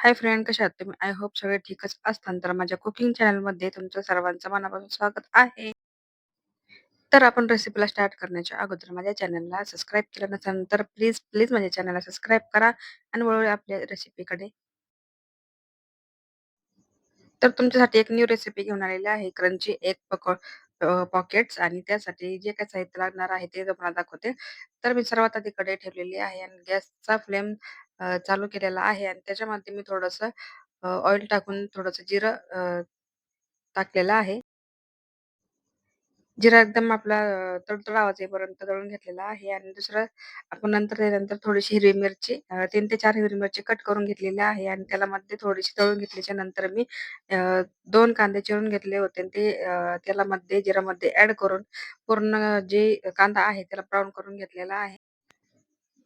Hi friend कशा आहात तुम्ही? आय होप सगळे ठीकच असताल. तर माझ्या कुकिंग चॅनलमध्ये तुमचं सर्वांचं मनापासून स्वागत आहे. तर आपण रेसिपीला स्टार्ट करण्याच्या अगोदर माझ्या चॅनलला सबस्क्राईब केलं नसेल तर प्लीज, प्लीज माझ्या चॅनलला सबस्क्राईब करा आणि वळूया आपल्या रेसिपीकडे. तर तुमच्यासाठी एक न्यू रेसिपी घेऊन आलेली आहे. क्रंची एग पक पॉकेट्स आणि त्यासाठी जे काही साहित्य लागणार आहे ते तुम्हाला दाखवते. तर मी सर्वात आधी कढई ठेवलेली आहे आणि गॅसचा फ्लेम चालू केलेला आहे आणि त्याच्यामध्ये मी थोडस ऑइल टाकून थोडस जिरं अ, टाकलेलं आहे. जिरा एकदम आपला अ, तडतड आवाज येईपर्यंत दळून घेतलेला आहे आणि दुसरं आपण नंतर त्यानंतर थोडीशी हिरवी मिरची अ, 3 ते 4 हिरवी मिरची कट करून घेतलेली आहे आणि त्याला मध्ये थोडीशी तळून घेतल्याच्या नंतर मी अ, 2 कांदे चिरून घेतले होते आणि ते अ, मध्ये जिरामध्ये ॲड करून पूर्ण जे कांदा आहे त्याला ब्राउन करून घेतलेला आहे.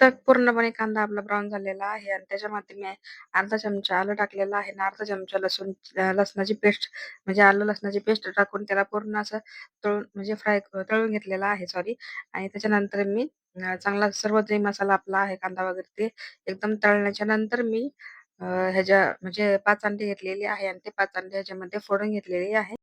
तर पूर्णपणे कांदा आपला ब्राऊन झालेला आहे आणि त्याच्यामध्ये मी अर्धा चमचा आलं टाकलेलं आहे आणि अर्धा चमचा लसूण लसणाची पेस्ट म्हणजे आलं लसणाची पेस्ट टाकून त्याला पूर्ण असं तळून म्हणजे फ्राय तळून घेतलेला आहे सॉरी आणि त्याच्यानंतर मी अ, चांगला सर्व जे मसाला आपला आहे कांदा वगैरे ते एकदम तळण्याच्या नंतर मी अ, ह्याच्या म्हणजे पाच अंडी घेतलेली आहे आणि ते पाच अंडे ह्याच्यामध्ये फोडून घेतलेली आहे.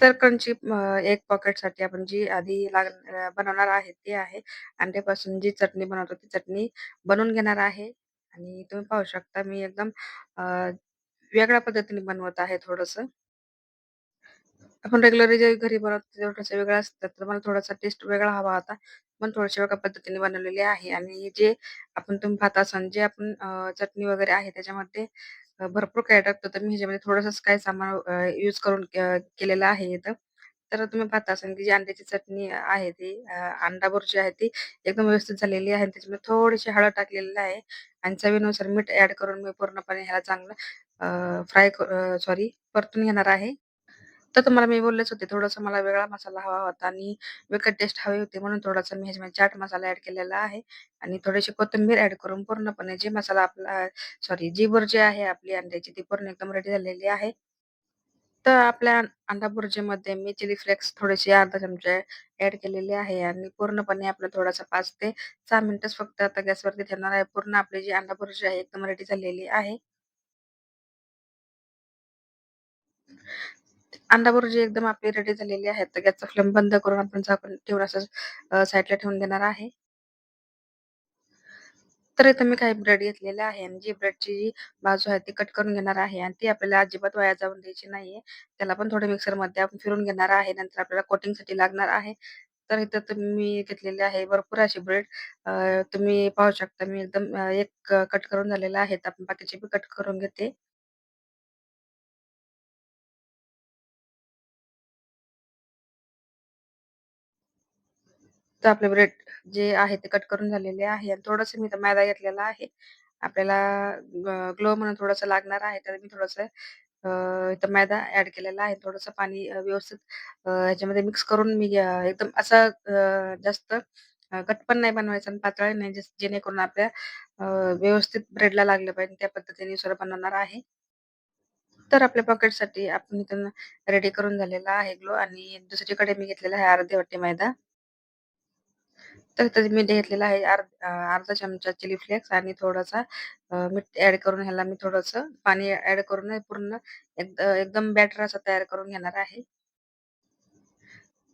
तर क्रंची अ, एग पॉकेटसाठी आपण जी आधी लाग अ, बनवणार आहे ते आहे अंड्यापासून जी चटणी बनवतो ती चटणी बनवून घेणार आहे आणि तुम्ही पाहू शकता मी एकदम अ, वेगळ्या पद्धतीने बनवत आहे थोडंसं. आपण रेग्युलर जे घरी बनवतो ते थोडंसं वेगळं असतं. तर मला थोडासा टेस्ट वेगळा हवा होता. पण थोडीशी वेगळ्या पद्धतीने बनवलेली आहे आणि जे आपण तुम्ही पाहत असाल जे आपण अ, चटणी वगैरे आहे त्याच्यामध्ये भरपूर काही टाकतो. तर मी ह्याच्यामध्ये थोडंसंच काही सामान यूज करून केलेलं आहे इथं. तर तुम्ही पाहता असाल की जी अंड्याची चटणी आहे ती अ, अंडा बुर्जी आहे ती एकदम व्यवस्थित झालेली आहे. त्याच्यामध्ये थोडीशी हळद टाकलेली आहे आणि चवीनुसार मीठ ऍड करून मी पूर्णपणे ह्याला चांगलं फ्राय सॉरी परतून घेणार आहे. तर तुम्हाला मी बोललेच होते, थोडासा मला वेगळा मसाला हवा होता आणि वेगळं टेस्ट हवी होती म्हणून थोडासा मी ह्याच्यामध्ये चाट मसाला ॲड केलेला आहे आणि थोडीशी कोथिंबीर ॲड करून पूर्णपणे जे मसाला आपला सॉरी जी बुर्जी आहे आपली अंड्याची ती पूर्ण एकदम रेडी झालेली आहे. तर आपल्या अंडा बुर्जीमध्ये मी चिली फ्लेक्स थोडेसे अर्धा चमचे ऍड केलेले आहे आणि पूर्णपणे आपलं थोडासा पाच ते सहा मिनिटच फक्त आता गॅसवरती ठेवणार आहे. पूर्ण आपली जी अंडा बुर्जी आहे एकदम रेडी झालेली आहे. अंडा बुर्जी एकदम आपली रेडी झालेली आहे. तर गॅसचा फ्लेम बंद करून आपण झाकून ठेवून असं साईडला ठेवून देणार आहे. तर इथं मी काही ब्रेड घेतलेले आहे आणि जी ब्रेडची जी बाजू आहे ती कट करून घेणार आहे आणि ती आपल्याला अजिबात वाया जाऊन द्यायची नाहीये. त्याला पण थोडं मिक्सरमध्ये आपण फिरून घेणार आहे. नंतर आपल्याला कोटिंगसाठी लागणार आहे. तर इथं तुम्ही घेतलेली आहे भरपूर अशी ब्रेड तुम्ही पाहू शकता मी एकदम एक कट करून झालेला आहे. आपण बाकीचे बी कट करून घेते. तर आपले ब्रेड जे आहे ते कट करून झालेले आहे आणि थोडंसं मी इथं मैदा घेतलेला आहे. आपल्याला ग्लो म्हणून थोडंसं लागणार आहे. तर मी थोडंसं अ, इथं मैदा ऍड केलेला आहे. थोडंसं पाणी व्यवस्थित ह्याच्यामध्ये मिक्स करून मी एकदम असा जास्त कट पण नाही बनवायचं आणि पातळ नाही जेणेकरून आपल्या अ, व्यवस्थित ब्रेडला लागलं पाहिजे त्या पद्धतीने दुसरं बनवणार आहे. तर आपल्या पॉकेटसाठी आपण इथून रेडी करून झालेला आहे ग्लो आणि दुसरीकडे मी घेतलेला आहे अर्धे वाटी मैदा. तर मी घेतलेला आहे अर्ध अर्धा चमचा चिली फ्लेक्स आणि थोडासा मीठ ऍड करून ह्याला मी थोडंसं पाणी ऍड करून पूर्ण एक एकदम बॅटर असा तयार करून घेणार आहे.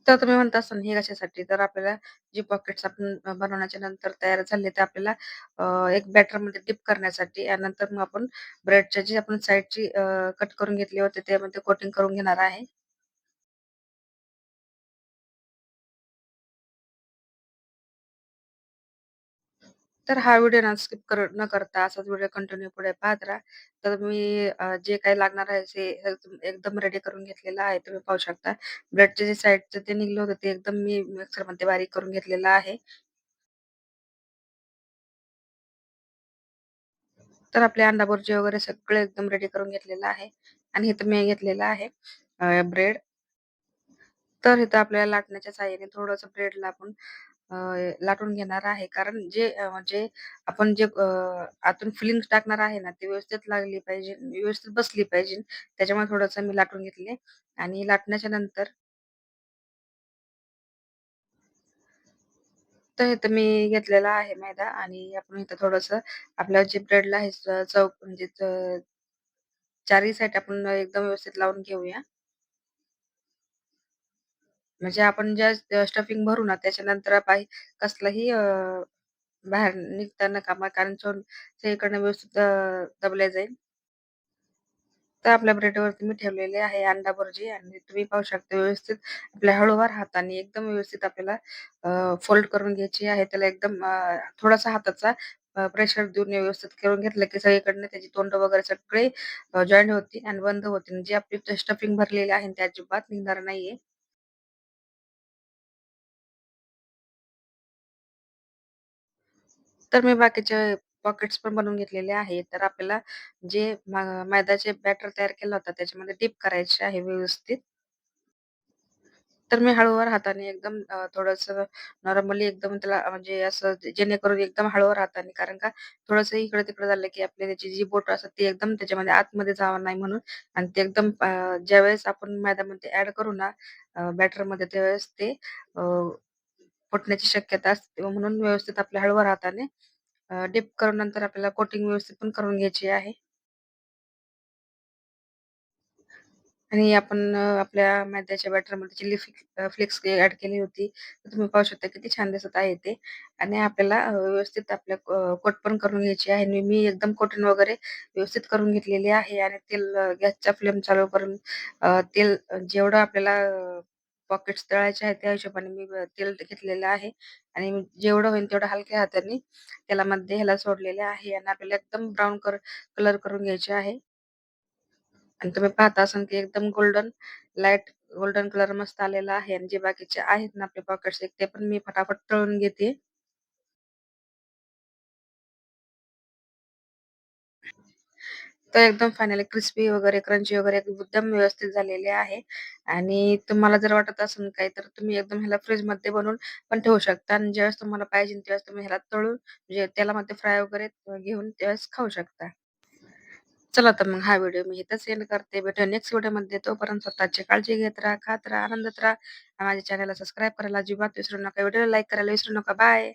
तर तुम्ही म्हणता असाल हे कशासाठी? तर आपल्याला जी पॉकेट्स आपण बनवण्याच्या नंतर तयार झाले ते आपल्याला अ, एक बॅटरमध्ये डिप करण्यासाठी आणि मग आपण ब्रेडच्या जी आपण साईडची कट करून घेतली होती त्यामध्ये कोटिंग करून घेणार आहे. तर हा व्हिडिओ ना स्किप कर न करता असाच व्हिडिओ कंटिन्यू पुढे पाहत राहा. तर मी अ, जे काही लागणार आहे ते एकदम एकदम रेडी करून घेतलेलं आहे. तुम्ही पाहू शकता. ब्रेडचे जे साइडचं ते निघलं होतं ते एकदम मी मिक्सरमध्ये बारीक करून घेतलेलं आहे. तर आपले अंडा बुर्जी वगैरे सगळं एकदम रेडी करून घेतलेलं आहे आणि इथं मी घेतलेलं आहे ब्रेड. तर इथं आपल्याला लाटण्याच्या साह्याने थोडंसं ब्रेडला आपण लाटून घेणार आहे. कारण जे म्हणजे आपण जे आतून फिलिंग टाकणार आहे ना, ते व्यवस्थित लागली पाहिजे, व्यवस्थित बसली पाहिजे. त्याच्यामुळे थोडंसं मी लाटून घेतले आणि लाटण्याच्या नंतर तर इथं मी घेतलेला आहे मैदा आणि आपण इथं थोडंसं आपल्या जे ब्रेडला आहे चौक चव म्हणजे चारही साईड आपण एकदम व्यवस्थित लावून घेऊया. म्हणजे आपण ज्या स्टफिंग भरू ना त्याच्यानंतर काही कसलाही अ, बाहेर निघताना कामा कारण सगळीकडनं व्यवस्थित अ, दबल्या जाईल. तर आपल्या ब्रेडवरती मी ठेवलेले आहे अंडा भुर्जी आणि तुम्ही पाहू शकता व्यवस्थित आपल्या हळूवार हाताने एकदम व्यवस्थित आपल्याला फोल्ड करून घ्यायची आहे. त्याला एकदम अ, थोडासा हाताचा प्रेशर देऊन व्यवस्थित करून घेतलं की सगळीकडनं त्याची तोंड वगैरे सगळे जॉईंट होतील आणि बंद होतील. जी आपली स्टफिंग भरलेली आहे ती अजिबात निघणार नाहीये. तर मी बाकीचे पॉकेट्स पण बनवून घेतलेले आहे. तर आपल्याला जे मैद्याचे बॅटर तयार केला होता त्याच्यामध्ये डिप करायचे आहे व्यवस्थित. तर मी हळूवार हाताने एकदम अ, थोडंसं नॉर्मली एकदम त्याला म्हणजे असं जेणेकरून एकदम हळूवार हाताने कारण का थोडंसं इकडं-तिकडं झालं की आपली त्याची जी बोटं असतात ती एकदम त्याच्यामध्ये आतमध्ये जावं नाही म्हणून आणि ते एकदम अ, ज्यावेळेस आपण मैद्यामध्ये ॲड करू ना अ, बॅटरमध्ये त्यावेळेस ते अ, फुटण्याची शक्यता असते म्हणून व्यवस्थित आपल्या हळूवार हाताने डिप करून नंतर आपल्याला कोटिंग व्यवस्थित पण करून घ्यायची आहे. आणि आपण आपल्या मैद्याच्या बॅटरमध्ये चिली फ्लेक्स ऍड केली होती. तर तुम्ही पाहू शकता किती छान दिसत आहे ते. आणि आपल्याला व्यवस्थित आपल्या कोट पण करून घ्यायची आहे आणि मी एकदम कोटिंग वगैरे व्यवस्थित करून घेतलेली आहे आणि तेल गॅसचा फ्लेम चालू करून तेल जेवढं आपल्याला पॉकेट्स तळायचे आहेत त्या हिशोबाने मी तेल घेतलेलं आहे आणि जेवढं होईल तेवढं हलक्या हाताने तेलामध्ये ह्याला सोडलेले आहे आणि आपल्याला एकदम ब्राउन कलर करून घ्यायचे आहे. आणि तुम्ही पाहता असाल की एकदम गोल्डन लाइट गोल्डन कलर मस्त आलेला आहे आणि जे बाकीचे आहेत ना आपले पॉकेट्स ते पण मी फटाफट तळून घेते. तर एकदम फायनली क्रिस्पी वगैरे, क्रंची वगैरे एकदम व्यवस्थित झालेले आहे आणि तुम्हाला जर वाटत असेल काही तर तुम्ही एकदम ह्याला फ्रीजमध्ये बनवून पण ठेवू शकता आणि ज्यावेळेस तुम्हाला पाहिजे त्यावेळेस तुम्ही ह्याला तळून म्हणजे तेलामध्ये फ्राय वगैरे घेऊन त्यावेळेस खाऊ शकता. चला तर मग हा व्हिडिओ मी इथंच एंड करते. भेटू नेक्स्ट व्हिडिओमध्ये. तोपर्यंत स्वतःची काळजी घेत राहा, खात राहा, आनंदात राहा. माझ्या चॅनलला सबस्क्राईब करायला अजिबात विसरू नका. व्हिडिओला लाईक करायला विसरू नका. बाय.